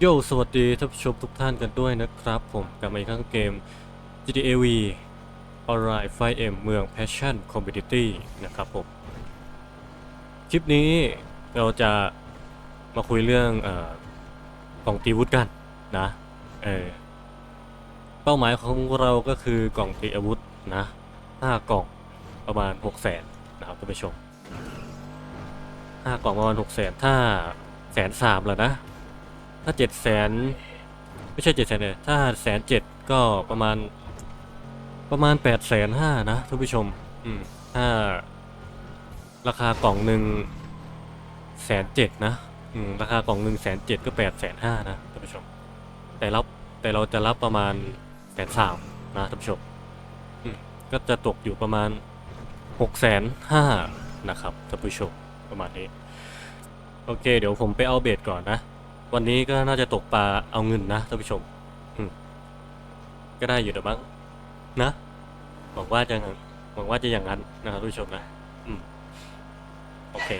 โยสวัสดีท่านผู้ชมทุกท่านกันด้วยนะครับ ผมกลับมาอีกครั้งเกม GTA V Online 5M เมือง Passion Community นะครับผม คลิปนี้เราจะมาคุยเรื่องออกล่องตีอาวุธกันนะเออเป้าหมายของเราก็คือกล่องตีอาวุธนะห้ากล่องประมาณ6 0แสนนะครับท่านผู้ชมห้ากล่องประมาณ6 0แสนถ้าแสนสามแล้วนะ ถ้าเจ็ดแสนไม่ใช่เจ็ดแสนเลยถ้าแสนเจ็ดก็ประมาณประมาณแปดแสนห้านะท่านผู้ชม อืมถ้าราคากล่องหนึ่งแสนเจ็ดนะ อืม ราคากล่องหนึ่งแสนเจ็ดก็แปดแสนห้านะท่านผู้ชม แต่รับแต่เราจะรับประมาณแสนสามนะท่านผู้ชม อืม ก็จะตกอยู่ประมาณหกแสนห้านะครับท่านผู้ชมประมาณนี้ โอเค เดี๋ยวผมไปเอาเบสก่อนนะ วันนี้ก็น่าจะตกปลาเอาเงินนะท่านผู้ชมก็ได้อยู่แต่บ้างนะหวังว่าจะหวังว่าจะอย่างนั้นนะครับท่านผู้ชมนะอืมโอเค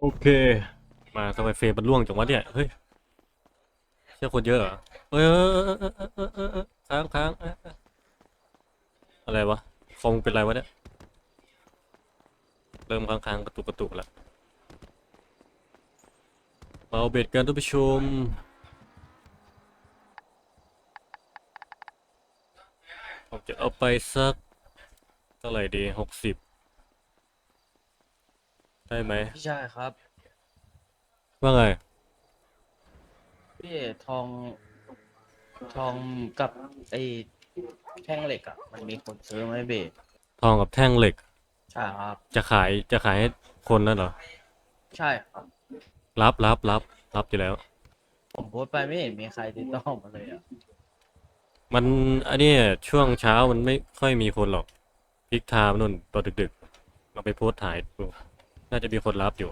โอเค มาทำไมเฟรมมันล่วงจังวะเนี่ยเฮ้ยเชื่อคนเยอะเหรอเฮ้ยค้างค้างอะไรวะฟงเป็นไรวะเนี่ยเริ่มค้างค้างกระตุกกระตุกแล้ว เอาเบ็ดกันท่านผู้ชม ผมจะเอาไปสักเท่าไหร่ดีหกสิบได้ไหมพี่ชายครับ ว่าไง พี่ทอง ทองกับไอ้แท่งเหล็กอะ มันมีคนซื้อไหมเบสทองกับแท่งเหล็ก ใช่ครับ จะขายจะขายให้คนนั่นเหรอ ใช่ครับ รับรับรับรับอยู่แล้ว ผมโพสต์ไปไม่เห็นมีใครติดต่อมาเลยอะมันอันนี้ช่วงเช้ามันไม่ค่อยมีคนหรอกพิกไทม์นู่นตอนดึกๆเราไปโพสต์ถ่ายดูน่าจะมีคนรับอยู่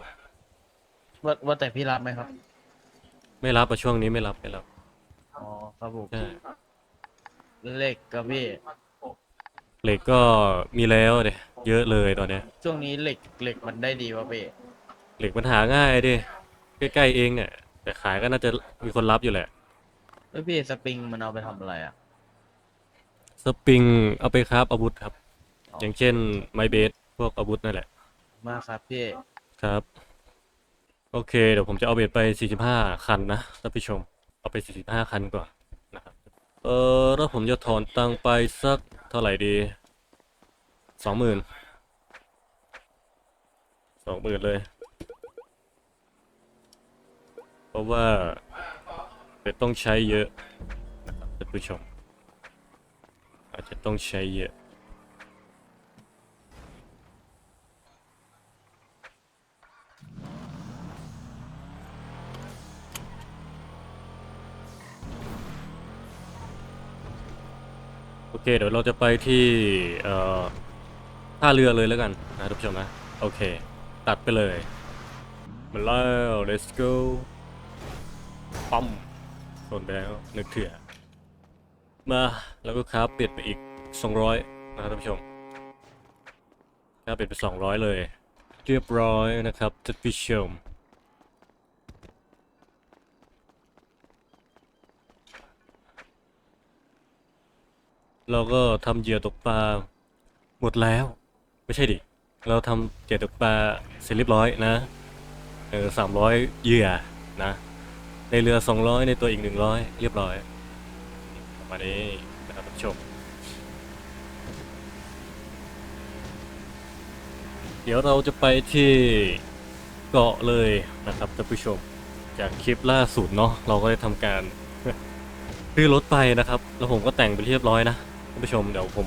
ว่าว่าแต่พี่รับไหมครับ ไม่รับอะช่วงนี้ไม่รับไม่รับอ๋อครับผมใช่เหล็กกับพี่ เหล็กก็มีแล้วเดยเยอะเลยตอนเนี้ยช่วงนี้เหล็กเหล็กมันได้ดีวะเบสเหล็กมันหาง่ายดิ ใกล้ๆเองเนี่ย แต่ขายก็น่าจะมีคนรับอยู่แหละแล้วพี่สปริงมันเอาไปทำอะไรอะสปริงเอาไปคราฟอาวุธครับอ๋ออย่างเช่นไมเบสพวกอาวุธนั่นแหละมากครับพี่ครับ โอเค เดี๋ยวผมจะเอาเบสไป 45 คันนะท่านผู้ชม เอาไป 45 คันก่อนนะครับ เออแล้วผมจะถอนตังค์ไปสักเท่าไหร่ดีสองหมื่นสองหมื่นเลย เพราะว่าเบสต้องใช้เยอะนะครับท่านผู้ชม อาจจะต้องใช้เยอะโอเคเดี๋ยวเราจะไปที่ท่าเรือเลยแล้วกันนะทุกผู้ชมนะ โอเค ตัดไปเลย มาแล้ว let's go ปั๊มโดนไปแล้วนึกเถื่อมาแล้วก็ครับเปลี่ยนไปอีก 200 นะครับท่านผู้ชมครับเปลี่ยนไป 200 เลย เรียบร้อยนะครับท่านผู้ชมเราก็ทำเหยื่อตกปลาหมดแล้ว ไม่ใช่ดิ เราทำเหยื่อตกปลาเสร็จเรียบร้อยนะเออสามร้อยเหยื่อนะ ในเรือสองร้อยในตัวอีกหนึ่งร้อยเรียบร้อยประมาณนี้นะครับท่านผู้ชม เดี๋ยวเราจะไปที่เกาะเลยนะครับท่านผู้ชม จากคลิปล่าสุดเนาะเราก็ได้ทำการซื้อรถไปนะครับ แล้วผมก็แต่งไปเรียบร้อยนะท่านผู้ชมเดี๋ยวผม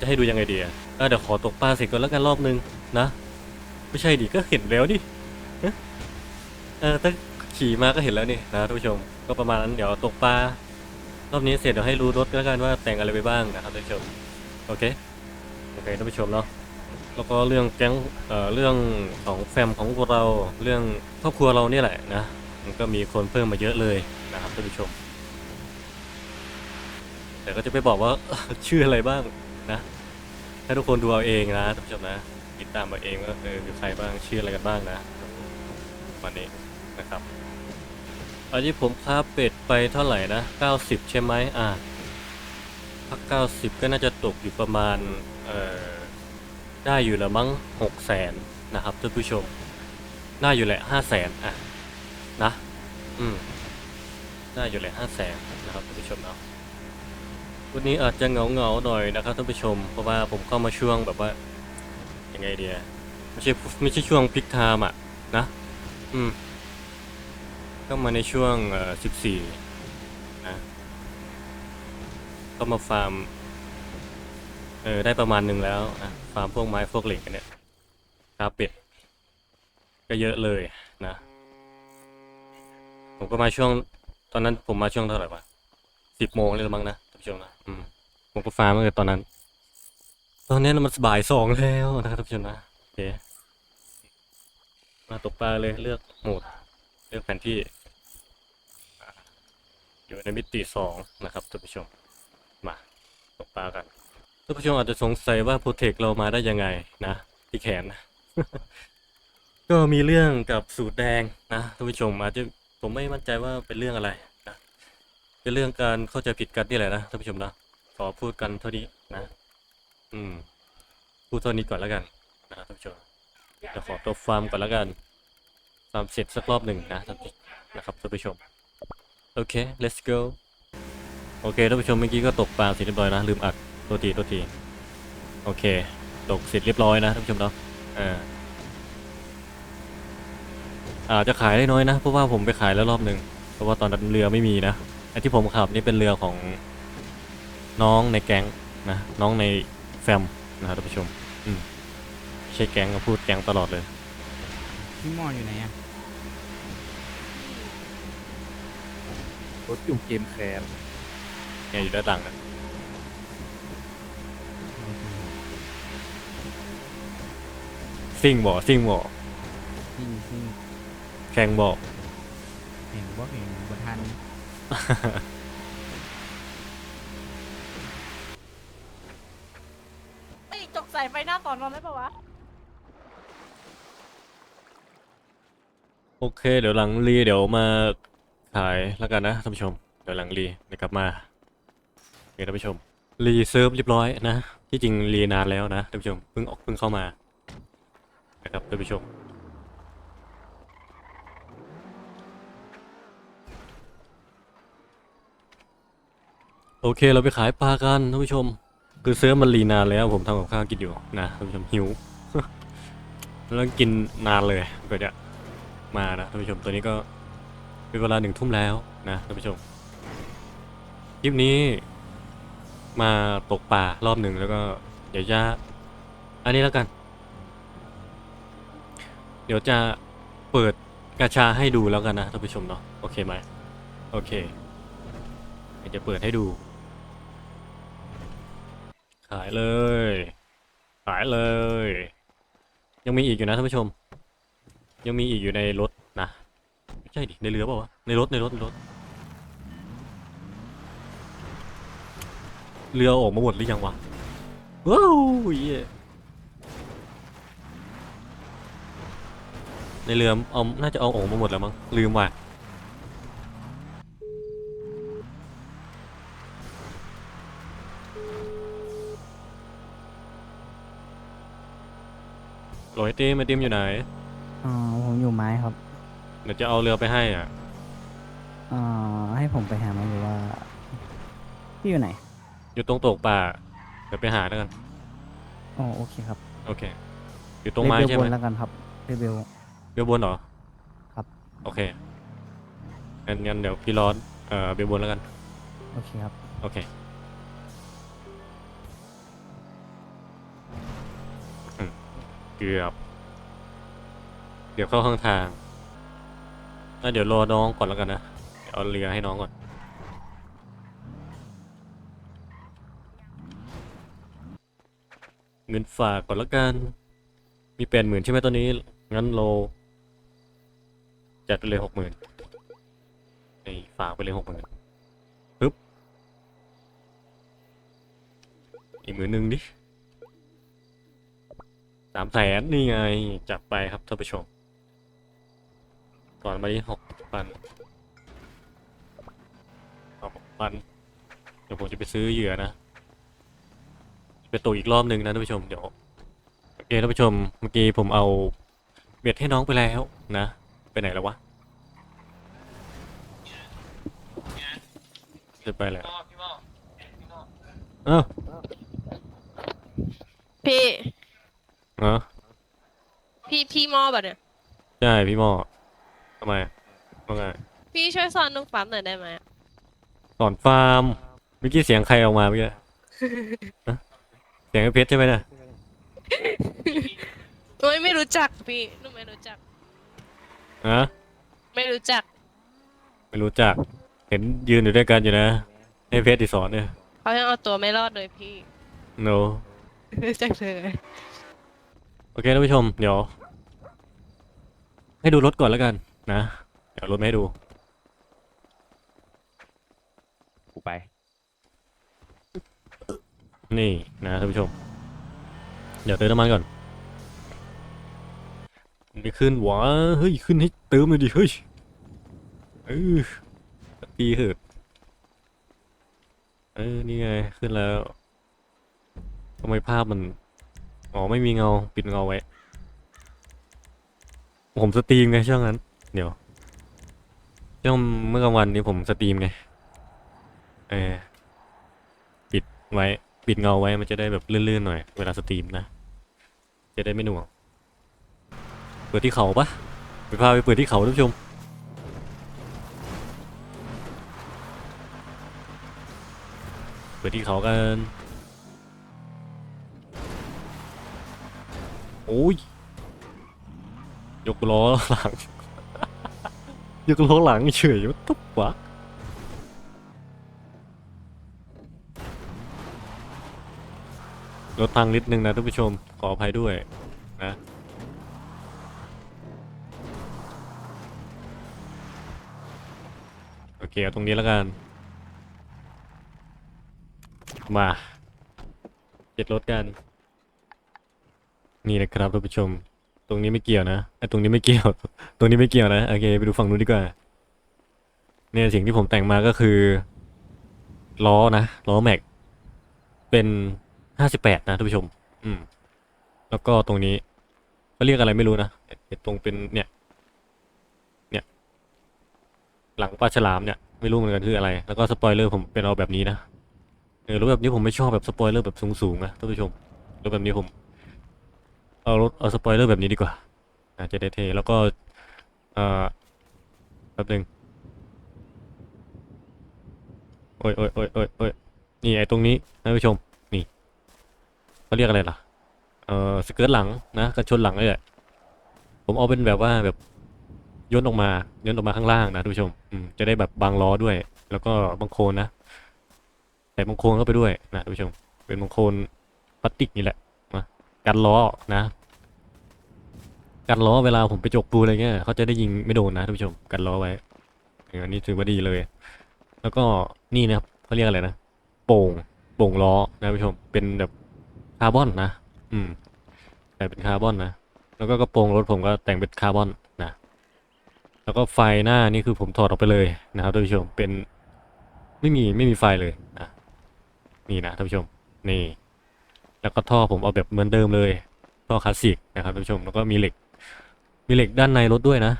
จะให้ดูยังไงดีอะเดี๋ยวขอตกปลาเสร็จก่อนแล้วกันรอบนึงนะ ไม่ใช่ดิก็เห็นแล้วดิ เออถ้าขี่มาก็เห็นแล้วนี่นะท่านผู้ชม ก็ประมาณนั้นเดี๋ยวตกปลารอบนี้เสร็จเดี๋ยวให้รู้รถแล้วกันว่าแต่งอะไรไปบ้างนะครับท่านผู้ชมโอเคโอเคท่านผู้ชมเนาะแล้วก็เรื่องแก๊งเอ่อเรื่องของแฟมของเราเรื่องครอบครัวเราเนี่ยแหละนะมันก็มีคนเพิ่มมาเยอะเลยนะครับท่านผู้ชมแต่ก็จะไปบอกว่าชื่ออะไรบ้างนะให้ทุกคนดูเอาเองนะท่านผู้ชมนะติดตามเอาเองว่าเออคือใครบ้างชื่ออะไรกันบ้างนะ วันนี้นะครับ อันนี้ผมค้าเป็ดไปเท่าไหร่นะ 90 ใช่ไหมอ่าถ้า90ก็น่าจะตกอยู่ประมาณเอ่อได้อยู่ละมั้ง6แสนนะครับท่านผู้ชมได้อยู่แหละ5แสนอะนะอืมได้อยู่แหละ5แสนนะครับท่านผู้ชมเนาะวันนี้อาจจะเหงาเงาๆหน่อยนะครับท่านผู้ชม เพราะว่าผมเข้ามาช่วงแบบว่ายังไงเดียไม่ใช่ไม่ใช่ช่วงพิกไทม์อะนะ อืมเข้ามาในช่วงเอ่อสิบสี่นะก็มาฟาร์ม เออได้ประมาณหนึ่งแล้วนะฟาร์มพวกไม้พวกเหล็กเนี่ยคาเป็ดก็เยอะเลยนะ ผมก็มาช่วง ตอนนั้นผมมาช่วงเท่าไหร่วะสิบโมงเลยมั้งนะท่านผู้ชมนะอืมผมก็ฟาร์มตั้งแต่ตอนนั้น ตอนนี้มันบ่ายสองแล้วนะครับท่านผู้ชมนะโอเค มาตกปลาเลยเลือกโหมด เลือกแผนที่ อยู่ในมิติสองนะครับท่านผู้ชม มาตกปลากันท่านผู้ชมอาจจะสงสัยว่าโปรเทคเรามาได้ยังไงนะ ที่แขน ก็มีเรื่องกับสูตรแดงนะท่านผู้ชมอาจจะผมไม่มั่นใจว่าเป็นเรื่องอะไรนะเป็นเรื่องการเข้าใจผิดกันนี่แหละนะท่านผู้ชมนะขอพูดกันเท่านี้นะ อืม พูดเท่านี้ก่อนแล้วกันนะครับท่านผู้ชม จะขอตัวฟาร์มก่อนแล้วกันฟาร์มเสร็จสักรอบหนึ่งนะท่านนะครับท่านผู้ชม โอเค let's go โอเคท่านผู้ชมเมื่อกี้ก็ตกปลาเสร็จเรียบร้อยนะลืมอัดตัวทีตัวทีโอเค ตกเสร็จเรียบร้อยนะท่านผู้ชมเนาะอ่าอาจจะขายได้น้อยนะเพราะว่าผมไปขายแล้วรอบหนึ่งเพราะว่าตอนนั้นเรือไม่มีนะไอ้ที่ผมขับนี่เป็นเรือของน้องในแก๊งนะน้องในแฟมนะครับท่านผู้ชม อืม ใช่แก๊งก็พูดแก๊งตลอดเลย พี่หมออยู่ไหนอะรถอยู่เกมแคสแกอยู่ด้านหลังนะซิ่งบ่ซิ่งบ่ซิ่งซิ่งแข่งบ่เห็นว่าเห็นบนทันเอ้ยจกใส่ไฟหน้าตอนนอนได้ปะวะ โอเค เดี๋ยวหลังรีเดี๋ยวมาขายแล้วกันนะท่านผู้ชม เดี๋ยวหลังรีเดี๋ยวกลับมาโอเคท่านผู้ชมรีเซิร์ฟเรียบร้อยนะ ที่จริงรีนานแล้วนะท่านผู้ชมเพิ่งออกเพิ่งเข้ามานะครับท่านผู้ชมโอเค เราไปขายปลากันท่านผู้ชม คือเซิร์ฟมันรีนานแล้วผมทำกับข้าวกินอยู่นะท่านผู้ชมหิว แล้วกินนานเลยกว่าจะ มานะท่านผู้ชมตัวนี้ก็เป็นเวลาหนึ่งทุ่มแล้วนะท่านผู้ชมคลิปนี้มาตกปลารอบหนึ่งแล้วก็เดี๋ยวจะอันนี้แล้วกัน เดี๋ยวจะเปิดกาชาให้ดูแล้วกันนะท่านผู้ชมเนาะโอเคไหมโอเคเดี๋ยวจะเปิดให้ดู ขายเลย ขายเลย ยังมีอีกอยู่นะท่านผู้ชม ยังมีอีกอยู่ในรถนะไม่ใช่ดิในเรือเปล่าวะในรถในรถในรถ เรือออกมาหมดหรือยังวะว้าวเยในเรือเอาน่าจะเอาออกมาหมดแล้วมั้งลืมว่ะโรยตีมไอติมอยู่ไหน อยู่ไม้ครับเดี๋ยวจะเอาเรือไปให้อะอ่าให้ผมไปหาไหมหรือว่า พี่อยู่ไหนอยู่ตรงตกปลาเดี๋ยวไปหาแล้วกัน อ๋อโอเคครับโอเค อยู่ตรงไม้เบลใช่บไหมนแล้วกันครับเรเบล เบลบนเหรอครับ โอเคงั้นงั้นเดี๋ยวพี่ร้อนเอ่อเบลบนแล้วกัน โอเคครับ โอเคอืมเกือบ เดี๋ยวเข้าข้างทางแล้วเดี๋ยวรอน้องก่อนแล้วกันนะเดี๋ยวเอาเรือให้น้องก่อน เงินฝากก่อนแล้วกัน มีแปดหมื่นใช่ไหมตอนนี้ งั้นเรจัดไปเลยหกหมื่นไอ้ฝากไปเลยหกหมื่นปึ๊บ อีกหมื่นหนึ่งดิสามแสนนี่ไง จัดไปครับท่านผู้ชม ก่อนมาที่หกพันหกพันเดี๋ยวผมจะไปซื้อเหยื่อนะไปตกอีกรอบหนึ่งนะท่านผู้ชมเดี๋ยวโอเคท่านผู้ชมเมื่อกี้ผมเอาเบ็ดให้น้องไปแล้วนะ ไปไหนแล้ววะจะไปแล้วเอ้าพี่ เออพี่พี่มอแบบเนี่ย ใช่พี่หมอทำ ไมว่าไงพี่ช่วยสอนนุกฟาร์มหน่อยได้ไหมสอนฟาร์มเมื่อกี้เสียงใครออกมาเมื่อกี้ฮะเสียงไอ้เพชรใช่ไหมน่ะโอ้ยไม่รู้จักพี่หนูไม่รู้จัก ฮะไม่รู้จัก ไม่รู้จัก เห็นยืนอยู่ด้วยกันอยู่นะให้เพชรที่สอนเนี่ยเขายังเอาตัวไม่รอดเลยพี่ โนรู้จักเลยโอเคท่านผู้ชม เดี๋ยว ให้ดูรถก่อนแล้วกัน นะ เดี๋ยวรถมาให้ดู กูไป นี่นะท่านผู้ชม เดี๋ยวเติมน้ำมันก่อนไม่ขึ้นหวะเฮ้ย ขึ้นให้เติมเลยดิ เฮ้ย เออตีเหอะเออ นี่ไง ขึ้นแล้วทำไมภาพมัน อ๋อ ไม่มีเงา ปิดเงาไว้ ผมสตรีมไงช่วงนั้น เดี๋ยวช่วงเมื่อกลางวันนี้ผมสตรีมไง เออปิดไว้ ปิดเงาไว้มันจะได้แบบลื่นๆหน่อย เวลาสตรีมนะ จะได้ไม่หน่วง เปิดที่เขาปะไปพาไปเปิดที่เขาท่านผู้ชมเปิดที่เขากัน โอ้ย ยกล้อหลัง ยกล้อหลังเฉยว่าตุ๊บวะลดทางนิดนึงนะท่านผู้ชมขออภัยด้วยนะโอเคเอาตรงนี้แล้วกัน มาเจ็ดรถกัน นี่นะครับท่านผู้ชม ตรงนี้ไม่เกี่ยวนะไอ้ตรงนี้ไม่เกี่ยว ตรงนี้ไม่เกี่ยวนะโอเคไปดูฝั่งนู้นดีกว่า เนี่ยสิ่งที่ผมแต่งมาก็คือ ล้อนะล้อแม็ก เป็นห้าสิบแปดนะท่านผู้ชม อืม แล้วก็ตรงนี้เขาเรียกอะไรไม่รู้นะตรงเป็นเนี่ย เนี่ย หลังปลาฉลามเนี่ยไม่รู้เหมือนกันคืออะไร แล้วก็สปอยเลอร์ผมเป็นเอาแบบนี้นะเออรถแบบนี้ผมไม่ชอบแบบสปอยเลอร์แบบสูงๆนะท่านผู้ชมรถแบบนี้ผม เอารถเอาสปอยเลอร์แบบนี้ดีกว่าอาจจะได้เทแล้วก็เอ่อแป๊บหนึ่งโอ้ยโอ้ยโอ้ยโอ้ยโอ้ยนี่ไอ้ตรงนี้ท่านผู้ชมนี่เขาเรียกอะไรล่ะเอ่อสเกิร์ตหลังนะกระชนหลังเลยแหละผมเอาเป็นแบบว่าแบบย่นออกมาย่นออกมาข้างล่างนะท่านผู้ชมอืมจะได้แบบบางล้อด้วย แล้วก็บางโคลนนะใส่บางโคลนเข้าไปด้วยนะท่านผู้ชม เป็นบางโคลนพลาสติกนี่แหละ กันล้อนะ กันล้อเวลาผมไปจกปูอะไรเงี้ยเขาจะได้ยิงไม่โดนนะท่านผู้ชมกันล้อไว้เอออันนี้ถือว่าดีเลย แล้วก็นี่นะครับเขาเรียกอะไรนะโป่งโป่งล้อนะท่านผู้ชมเป็นแบบคาร์บอนนะ อืม แต่เป็นคาร์บอนนะแล้วก็กระโปรงรถผมก็แต่งเป็นคาร์บอนนะแล้วก็ไฟหน้านี่คือผมถอดออกไปเลยนะครับท่านผู้ชมเป็นไม่มีไม่มีไฟเลยนะนี่นะท่านผู้ชมนี่ แล้วก็ท่อผมเอาแบบเหมือนเดิมเลยท่อคลาสสิกนะครับท่านผู้ชมแล้วก็มีเหล็ก มีเหล็กด้านในรถด้วยนะ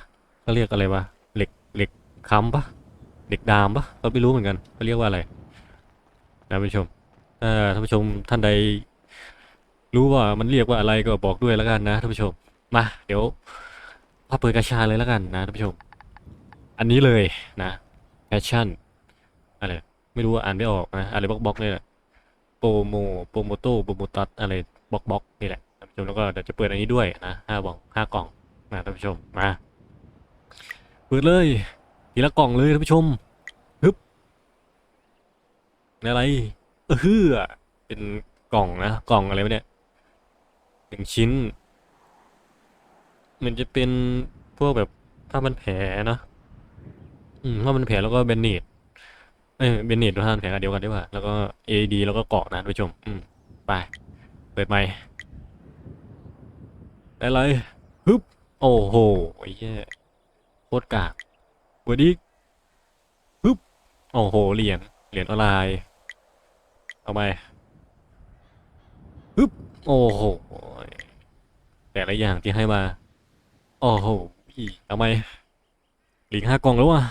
เขาเรียกอะไรวะเหล็กเหล็กค้ำปะเหล็กดามปะเราไม่รู้เหมือนกันเขาเรียกว่าอะไรนะท่านผู้ชมถ้าท่านผู้ชมท่านใด รู้ว่ามันเรียกว่าอะไรก็บอกด้วยแล้วกันนะท่านผู้ชมมาเดี๋ยวพาเปิดกระชาเลยแล้วกันนะท่านผู้ชม อันนี้เลยนะแพชชั่นอะไรไม่รู้ว่าอ่านไม่ออกนะอะไรบล็อกบล็อกนี่แหละ โปรโมโปรโมโตโปรโมตัสอะไรบล็อกบล็อกนี่แหละท่านผู้ชมแล้วก็เดี๋ยวจะเปิดอันนี้ด้วยนะห้าบองห้ากล่องนะท่านผู้ชมมาเปิดเลยทีละกล่องเลยท่านผู้ชมฮึบอะไรเออเป็นกล่องนะกล่องอะไรวะเนี่ยหนึ่งชิ้น มันจะเป็นพวกแบบถ้ามันแผลนะอืมถ้ามันแผลแล้วก็เบนเนต เอ้ยเบนเนตท่านแผงอันเดียวกันดีกว่าแล้วก็ AD แล้วก็เกาะนะท่านผู้ชม อืม ไป เปิดไมค์ได้เลยฮึบ โอ้โหไอ้เหี้ยโคตรกากเวดดี้ปึ๊บโอ้โห เหรียญ เหรียญออนไลน์เอาไปปึ๊บโอ้โห แต่ละอย่างที่ให้มา โอ้โหอีเอาไปหลิงห้ากองแล้วว่ะ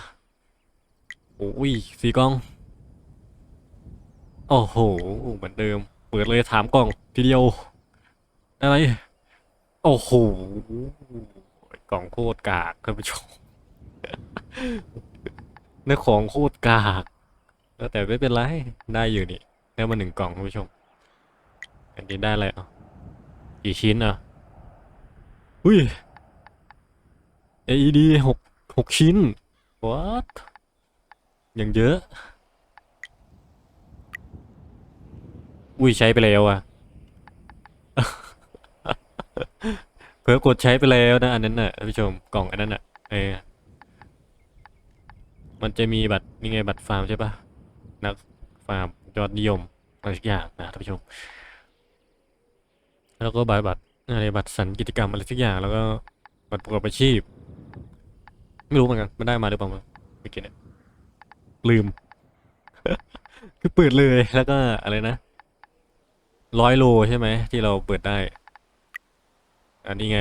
โอ้ยสีกล่อง โอ้โห เหมือนเดิม เปิดเลยถามกล่องทีเดียว อะไร โอ้โห กล่องโคตรกากท่านผู้ชมเนื้อของโคตรกากแล้วแต่ไม่เป็นไร ได้อยู่นี่ได้มาหนึ่งกล่องท่านผู้ชม อันนี้ได้อะไรอะกี่ชิ้นอะอุ้ย AED หกหกชิ้น what ย่างเยอะ อุ้ยใช้ไปแล้วอะ เพิ่กดใช้ไปแล้วนะอันนั้นน่ะท่านผู้ชมกล่องอันนั้นน่ะเออมันจะมีบัตรนี่ไงบัตรฟาร์มใช่ปะนักฟาร์มยอดนิยมอะไรสักอย่างนะท่านผู้ชม แล้วก็บัตรบัตรอะไรบัตรสันกิจกรรมอะไรสักอย่างแล้วก็บัตรประกอบอาชีพ ไม่รู้เหมือนกันมันได้มาหรือเปล่าเมื่อกี้เนี่ย ลืม คือเปิดเลยแล้วก็อะไรนะร้อยโลใช่ไหมที่เราเปิดได้ อันนี้ไง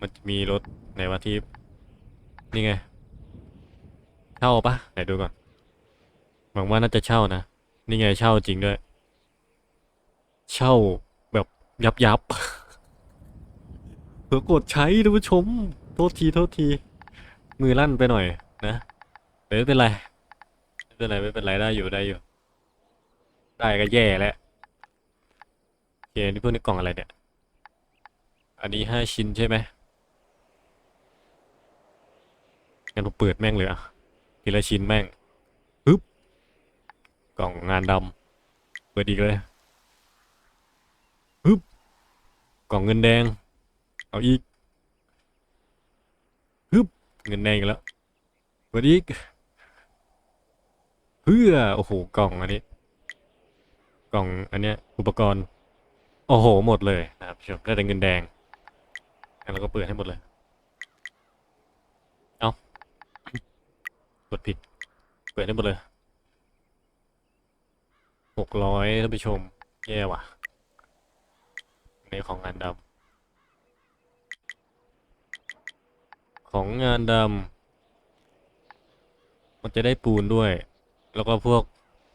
มันจะมีรถไหนวะที่นี่ไง เช่าปะไหนดูก่อนหวังว่าน่าจะเช่านะ นี่ไงเช่าจริงด้วย เช่าแบบยับยับเผื่อกดใช้ท่านผู้ชม โทษที โทษที มือลั่นไปหน่อยนะแต่ไม่เป็นไร เป็นไรไม่เป็นไรได้อยู่ได้อยู่ ได้ก็แย่แล้วโอเคนี่พวกนี้กล่องอะไรเนี่ย อันนี้ห้าชิ้นใช่ไหมงั้นผมเปิดแม่งเลยอะทีละชิ้นแม่งปึ๊บกล่องงานดำเปิดอีกเลยปึ๊บกล่องเงินแดง เอาอีกปึ๊บเงินแดงอีกแล้วเปิดอีก เพื่อโอ้โหกล่องอันนี้ กล่องอันเนี้ยอุปกรณ์ โอ้โห หมดเลยนะครับชมได้แต่เงินแดงงั้นเราก็เปิดให้หมดเลย เอากดผิด เปิดให้หมดเลยหกร้อยท่านผู้ชม แย่ว่ะ ในของงานดำของงานดำมันจะได้ปูนด้วย แล้วก็พวก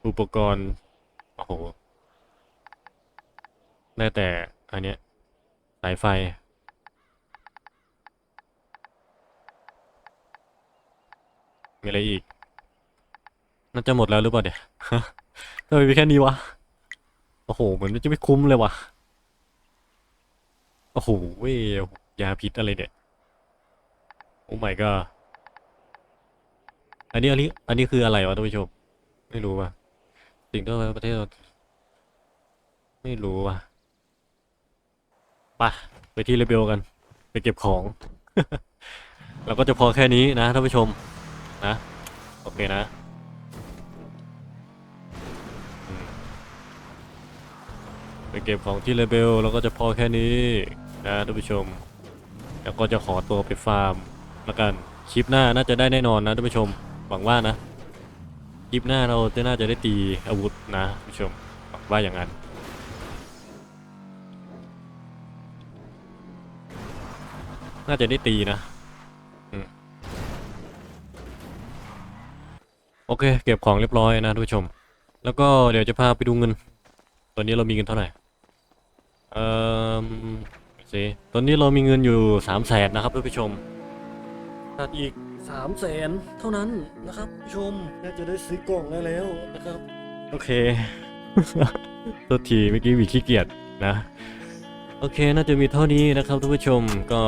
อุปกรณ์โอ้โหได้แต่อันเนี้ยสายไฟ มีอะไรอีก น่าจะหมดแล้วหรือเปล่าเนี่ยทำไมมีแค่นี้วะ โอ้โหเหมือนจะไม่คุ้มเลยวะโอ้โหเว้ยยาพิษอะไรเนี่ยโอ้ my god อันนี้อันนี้อันนี้คืออะไรวะท่านผู้ชม ไม่รู้ว่ะ สิ่งที่ประเทศเราไม่รู้ว่ะไปไปที่เรเบลกัน ไปเก็บของ เราก็จะพอแค่นี้นะท่านผู้ชมนะ โอเคนะไปเก็บของที่เรเบลเราก็จะพอแค่นี้นะท่านผู้ชม แล้วก็จะขอตัวไปฟาร์มแล้วกัน คลิปหน้าน่าจะได้แน่นอนนะท่านผู้ชม หวังว่านะ คลิปหน้าเราจะน่าจะได้ตีอาวุธนะท่านผู้ชมว่าอย่างนั้น น่าจะได้ตีนะอโอเค เก็บของเรียบร้อยนะท่านผู้ชม แล้วก็เดี๋ยวจะพาไปดูเงิน ตอนนี้เรามีเงินเท่าไหร่ เอ่อสิตอนนี้เรามีเงินอยู่สามแสนนะครับท่านผู้ชมขาอีก สามแสนเท่านั้นนะครับผู้ชมน่าจะได้ซื้อกล่องได้แล้วนะครับ โอเค ตัวทีเมื่อกี้วีขี้เกียจนะ โอเคน่าจะมีเท่านี้นะครับท่านผู้ชมก็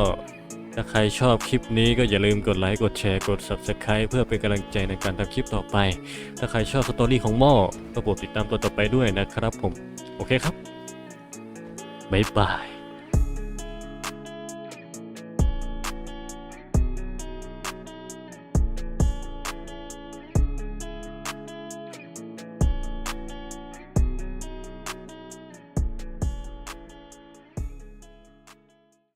ถ้าใครชอบคลิปนี้ก็อย่าลืมกดไลค์ กดแชร์ กด Subscribe เพื่อเป็นกำลังใจในการทำคลิปต่อไป ถ้าใครชอบสตอรี่ของหม้อก็โปรดติดตามตัวต่อไปด้วยนะครับผม โอเคครับ บ๊ายบาย